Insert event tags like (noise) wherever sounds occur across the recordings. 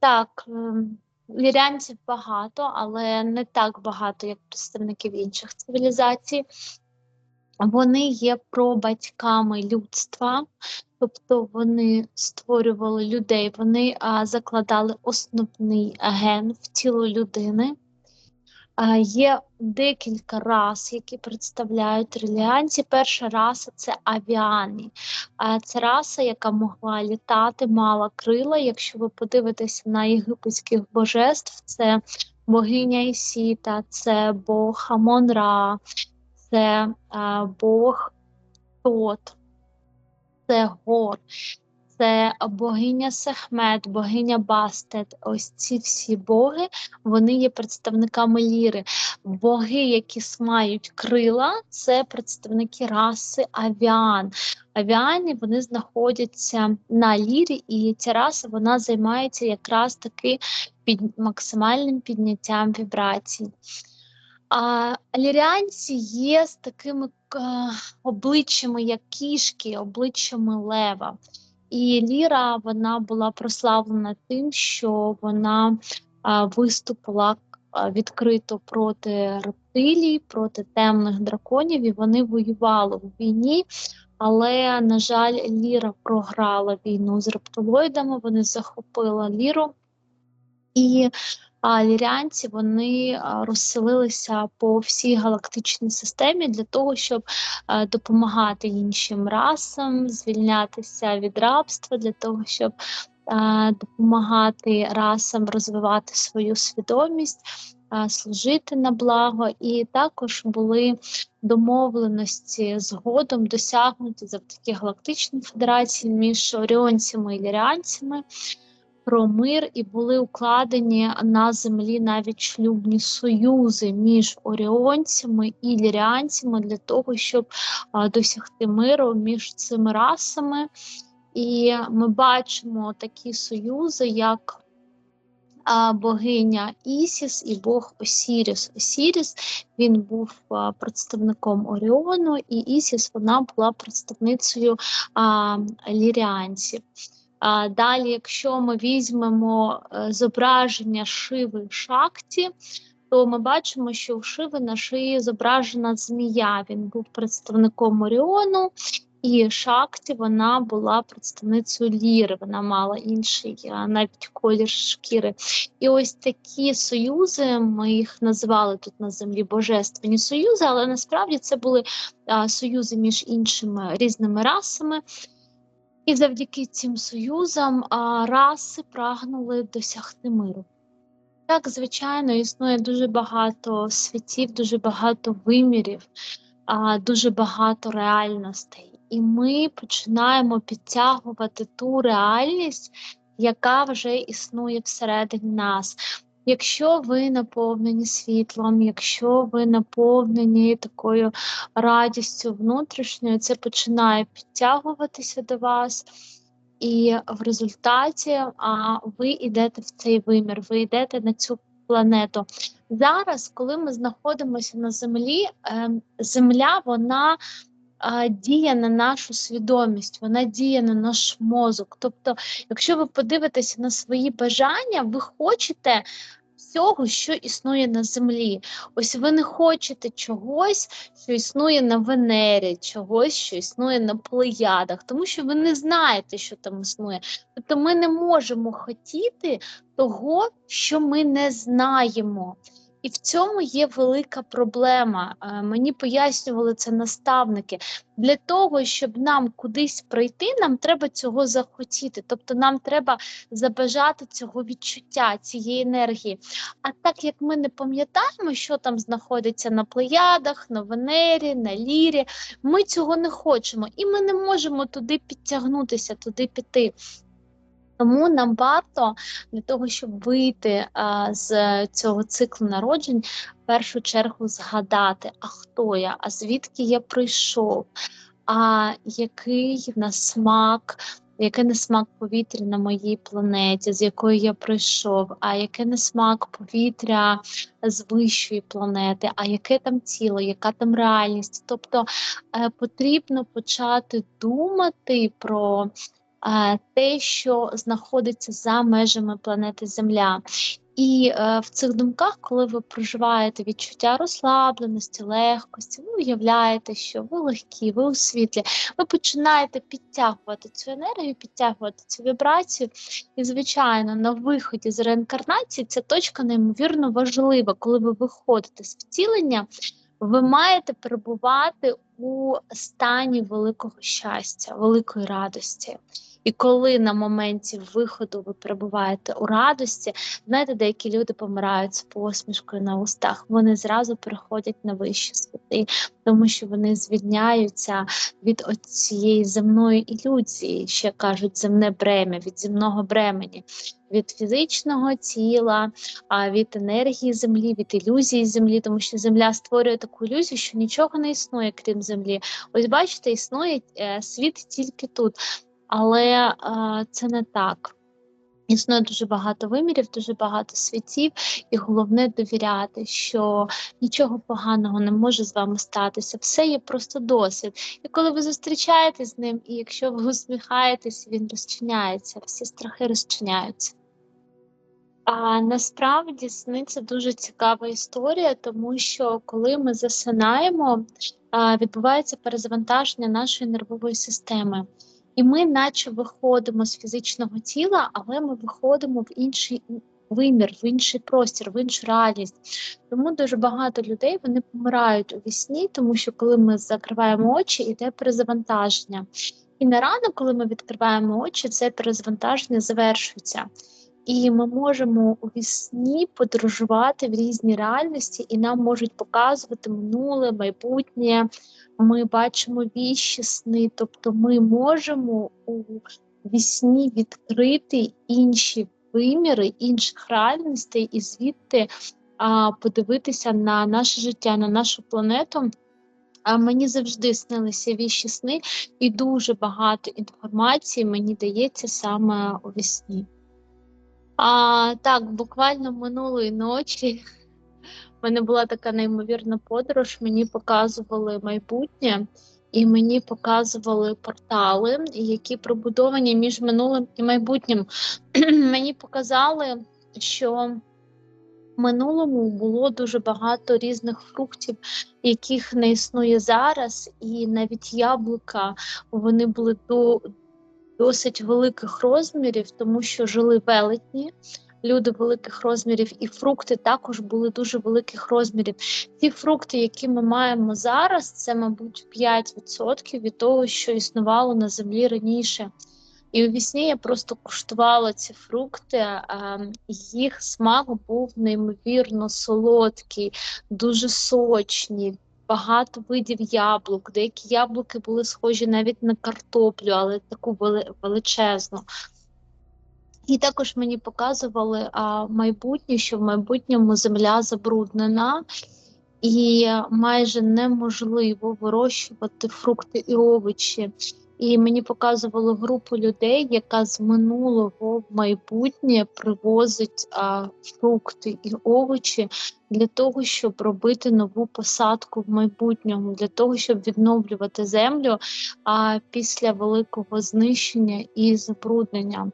Так, лірянців багато, але не так багато, як представників інших цивілізацій. Вони є пробатьками людства, тобто вони створювали людей, вони а, закладали основний ген в тіло людини. Є декілька рас, які представляють реліанці. Перша раса це авіани. Це раса, яка могла літати, мала крила. Якщо ви подивитеся на єгипетських божеств, це богиня Ісіта, це Бог Амон-Ра, це Бог Тот, це Гор це богиня Сехмет, богиня Бастет. Ось ці всі боги вони є представниками ліри. Боги, які мають крила, це представники раси авіан. Авіані вони знаходяться на лірі, і ця раса вона займається якраз таки під максимальним підняттям вібрацій. А ліріанці є з такими е, обличчями, як кішки, обличчями лева. І Ліра вона була прославлена тим, що вона виступила відкрито проти рептилій, проти темних драконів, і вони воювали в війні. Але, на жаль, Ліра програла війну з рептилоїдами, вони захопили Ліру. І а лірянці вони розселилися по всій галактичній системі для того, щоб допомагати іншим расам, звільнятися від рабства, для того, щоб допомагати расам розвивати свою свідомість. Служити на благо, і також були домовленості згодом досягнуті завдяки галактичній федерації між оріонцями і ліріанцями про мир і були укладені на землі навіть шлюбні союзи між оріонцями і ліріанцями для того, щоб досягти миру між цими расами. І ми бачимо такі союзи, як Богиня Ісіс і Бог Осіріс. Осіріс він був представником Оріону, і Ісіс вона була представницею ліріанців. Далі, якщо ми візьмемо е, зображення шиви шакті, то ми бачимо, що у шиви на шиї зображена змія. Він був представником Оріону, і шакті вона була представницею ліри, вона мала інший навіть колір шкіри. І ось такі союзи, ми їх називали тут на землі божественні союзи, але насправді це були союзи між іншими різними расами. І завдяки цим союзам раси прагнули досягти миру. Так, звичайно, існує дуже багато світів, дуже багато вимірів, дуже багато реальностей. І ми починаємо підтягувати ту реальність, яка вже існує всередині нас. Якщо ви наповнені світлом, якщо ви наповнені такою радістю внутрішньою, це починає підтягуватися до вас. І в результаті а, ви йдете в цей вимір, ви йдете на цю планету. Зараз, коли ми знаходимося на землі, е, земля вона е, діє на нашу свідомість, вона діє на наш мозок. Тобто, якщо ви подивитеся на свої бажання, ви хочете всього, що існує на землі. Ось ви не хочете чогось, що існує на Венері, чогось, що існує на плеядах, тому що ви не знаєте, що там існує. Тобто ми не можемо хотіти того, що ми не знаємо. І в цьому є велика проблема. Е, мені пояснювали це наставники. Для того, щоб нам кудись прийти, нам треба цього захотіти. Тобто нам треба забажати цього відчуття, цієї енергії. А так як ми не пам'ятаємо, що там знаходиться на плеядах, на Венері, на лірі, ми цього не хочемо і ми не можемо туди підтягнутися, туди піти. Тому нам варто для того, щоб вийти а, з цього циклу народжень, в першу чергу згадати, а хто я, а звідки я прийшов, а який в нас смак, який не смак повітря на моїй планеті, з якої я прийшов, а який не смак повітря з вищої планети, а яке там тіло, яка там реальність. Тобто е, потрібно почати думати про те, що знаходиться за межами планети Земля. І е, в цих думках, коли ви проживаєте відчуття розслабленості, легкості, ви уявляєте, що ви легкі, ви у світлі, ви починаєте підтягувати цю енергію, підтягувати цю вібрацію. І, звичайно, на виході з реінкарнації ця точка неймовірно важлива, коли ви виходите з втілення. Ви маєте перебувати у стані великого щастя, великої радості. І коли на моменті виходу ви перебуваєте у радості, знаєте, деякі люди помирають з посмішкою на устах, вони зразу переходять на вищі світи, тому що вони звільняються від цієї земної ілюзії, ще кажуть, земне бремя, від земного бремені. Від фізичного тіла, від енергії землі, від ілюзії землі, тому що земля створює таку ілюзію, що нічого не існує, крім землі. Ось бачите, існує е, світ тільки тут але е, це не так. Існує дуже багато вимірів, дуже багато світів, і головне довіряти, що нічого поганого не може з вами статися. Все є просто досвід. І коли ви зустрічаєтесь з ним, і якщо ви усміхаєтесь, він розчиняється, всі страхи розчиняються. А насправді сни це дуже цікава історія, тому що коли ми засинаємо, відбувається перезавантаження нашої нервової системи. І ми, наче виходимо з фізичного тіла, але ми виходимо в інший вимір, в інший простір, в іншу реальність. Тому дуже багато людей вони помирають у вісні, тому що коли ми закриваємо очі, іде перезавантаження. І на ранок, коли ми відкриваємо очі, це перезвантаження завершується. І ми можемо у вісні подорожувати в різні реальності, і нам можуть показувати минуле, майбутнє, ми бачимо віщі сни, тобто ми можемо у вісні відкрити інші виміри, інших реальностей і звідти а, подивитися на наше життя, на нашу планету. А мені завжди снилися віщі сни, і дуже багато інформації мені дається саме у вісні. А, Так, буквально минулої ночі у мене була така неймовірна подорож. Мені показували майбутнє, і мені показували портали, які пробудовані між минулим і майбутнім. (clears throat) мені показали, що в минулому було дуже багато різних фруктів, яких не існує зараз, і навіть яблука вони були. Досить великих розмірів, тому що жили велетні, люди великих розмірів, і фрукти також були дуже великих розмірів. Ті фрукти, які ми маємо зараз, це, мабуть, 5% від того, що існувало на землі раніше. І у вісні я просто куштувала ці фрукти, їх смак був неймовірно солодкий, дуже сочні. Багато видів яблук, деякі яблуки були схожі навіть на картоплю, але таку величезну. І також мені показували а, майбутнє, що в майбутньому земля забруднена, і майже неможливо вирощувати фрукти і овочі. І мені показували групу людей, яка з минулого в майбутнє привозить а, фрукти і овочі для того, щоб робити нову посадку в майбутньому, для того, щоб відновлювати землю а, після великого знищення і забруднення.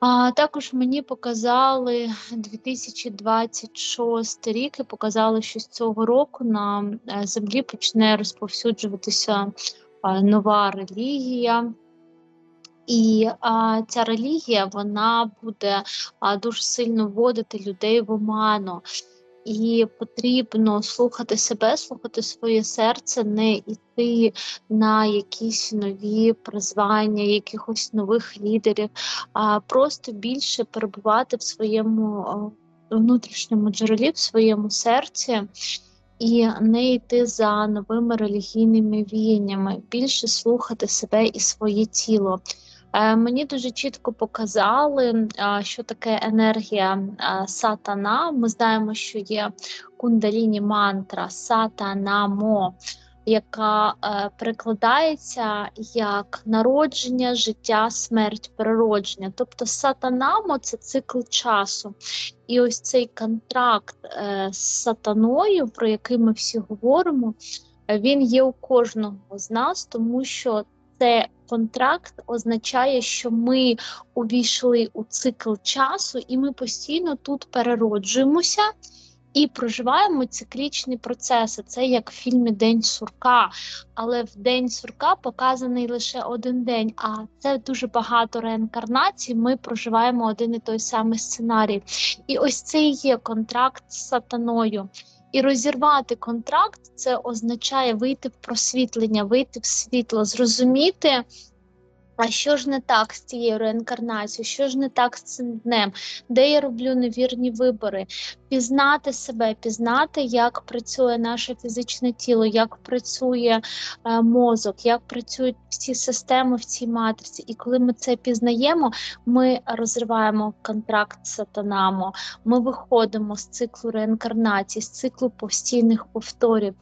А також мені показали 2026 рік і показали, що з цього року на е, землі почне розповсюджуватися нова релігія. І а, ця релігія вона буде а, дуже сильно вводити людей в оману і потрібно слухати себе, слухати своє серце, не йти на якісь нові призвання, якихось нових лідерів, а просто більше перебувати в своєму внутрішньому джерелі, в своєму серці. І не йти за новими релігійними віяннями, більше слухати себе і своє тіло. Е, мені дуже чітко показали, що таке енергія сатана. Ми знаємо, що є кундаліні мантра сатанамо, яка е, перекладається як народження, життя, смерть, переродження. Тобто сатанамо це цикл часу. І ось цей контракт е, з сатаною, про який ми всі говоримо, він є у кожного з нас, тому що це контракт означає, що ми увійшли у цикл часу, і ми постійно тут перероджуємося. І проживаємо циклічні процеси. Це як в фільмі День сурка. Але в День сурка показаний лише один день. А це дуже багато реінкарнацій. Ми проживаємо один і той самий сценарій. І ось це і є контракт з сатаною. І розірвати контракт це означає вийти в просвітлення, вийти в світло, зрозуміти. А що ж не так з цією реінкарнацією? Що ж не так з цим днем, де я роблю невірні вибори? Пізнати себе, пізнати, як працює наше фізичне тіло, як працює е, мозок, як працюють всі системи в цій матриці. І коли ми це пізнаємо, ми розриваємо контракт з сатанамо, ми виходимо з циклу реінкарнації, з циклу постійних повторів.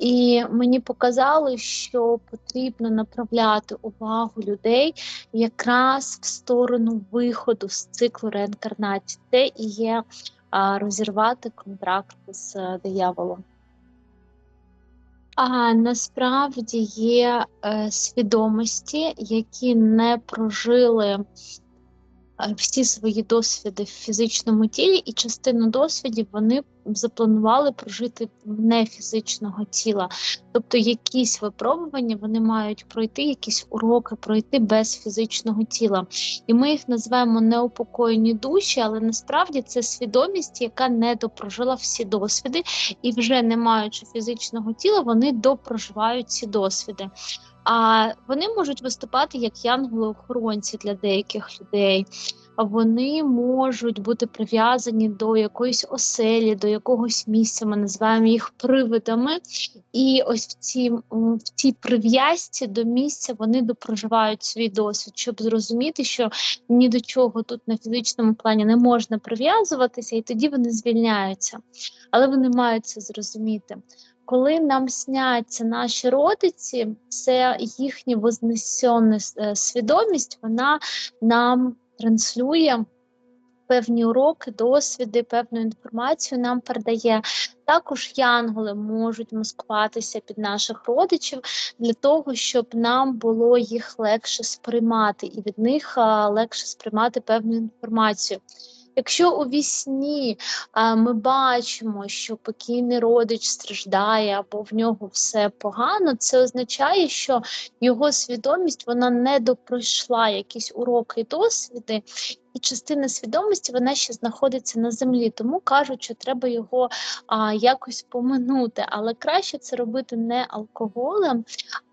І мені показали, що потрібно направляти увагу людей якраз в сторону виходу з циклу реінкарнації. Це і є а, розірвати контракт з а, дияволом. А насправді є е, свідомості, які не прожили всі свої досвіди в фізичному тілі, і частину досвідів вони запланували прожити не фізичного тіла. Тобто якісь випробування вони мають пройти, якісь уроки пройти без фізичного тіла. І ми їх називаємо неупокоєні душі, але насправді це свідомість, яка не допрожила всі досвіди, і вже не маючи фізичного тіла, вони допроживають ці досвіди. А вони можуть виступати як янголи-охоронці для деяких людей. Вони можуть бути прив'язані до якоїсь оселі, до якогось місця. Ми називаємо їх привидами. І ось в цій в цій прив'язці до місця вони допроживають свій досвід, щоб зрозуміти, що ні до чого тут на фізичному плані не можна прив'язуватися, і тоді вони звільняються. Але вони мають це зрозуміти коли нам сняться наші родиці, це їхня вознесена е, свідомість, вона нам транслює. Певні уроки, досвіди, певну інформацію нам передає. Також янголи можуть маскуватися під наших родичів для того, щоб нам було їх легше сприймати, і від них легше сприймати певну інформацію. Якщо у вісні ми бачимо, що покійний родич страждає або в нього все погано, це означає, що його свідомість вона не допройшла якісь уроки і досвіди, і частина свідомості вона ще знаходиться на землі, тому кажуть, що треба його а, якось поминути. Але краще це робити не алкоголем,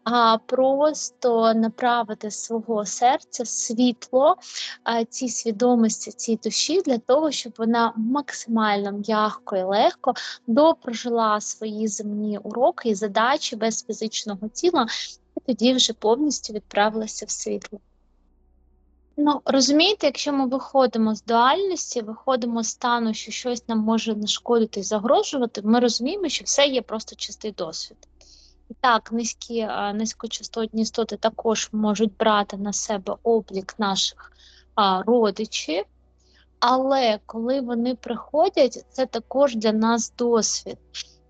а просто направити свого серця світло а, цій свідомості, цій душі для того, щоб вона максимально м'яко і легко допрожила свої земні уроки і задачі без фізичного тіла, і тоді вже повністю відправилася в світло. Ну, розумієте, якщо ми виходимо з дуальності, виходимо з стану, що щось нам може нашкодити і загрожувати, ми розуміємо, що все є просто чистий досвід. І так, низькі низькочастотні істоти також можуть брати на себе облік наших а, родичів, але коли вони приходять, це також для нас досвід.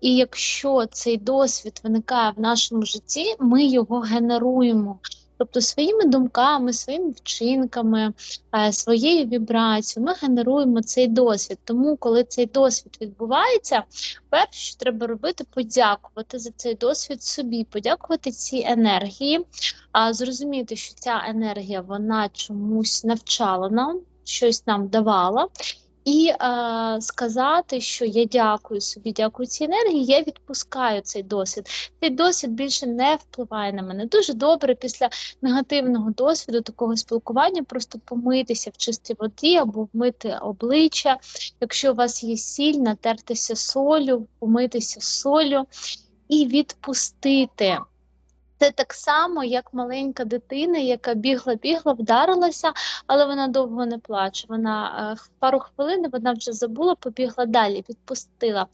І якщо цей досвід виникає в нашому житті, ми його генеруємо. Тобто своїми думками, своїми вчинками, е, своєю вібрацією ми генеруємо цей досвід. Тому, коли цей досвід відбувається, перше, що треба робити, подякувати за цей досвід собі, подякувати цій енергії, зрозуміти, що ця енергія вона чомусь навчала нам, щось нам давала і е, сказати, що я дякую собі, дякую цій енергії, я відпускаю цей досвід. Цей досвід більше не впливає на мене. Дуже добре після негативного досвіду такого спілкування просто помитися в чистій воді або вмити обличчя. Якщо у вас є сіль, натертися солю, помитися солю і відпустити. Це так само, як маленька дитина, яка бігла-бігла, вдарилася, але вона довго не плаче. Вона е, пару хвилин вона вже забула, побігла далі, відпустила.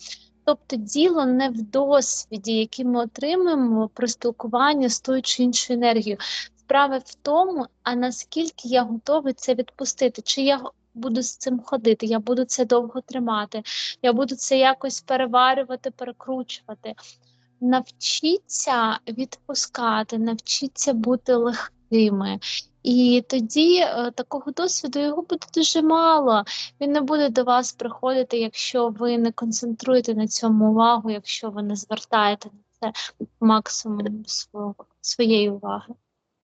Тобто діло не в досвіді, який ми отримуємо при спілкуванні з тою чи іншою енергією. Справа в тому, а наскільки я готовий це відпустити, чи я буду з цим ходити, я буду це довго тримати, я буду це якось переварювати, перекручувати навчіться відпускати, навчіться бути легкими. І тоді е, такого досвіду його буде дуже мало. Він не буде до вас приходити, якщо ви не концентруєте на цьому увагу, якщо ви не звертаєте на це максимум свого, своєї уваги.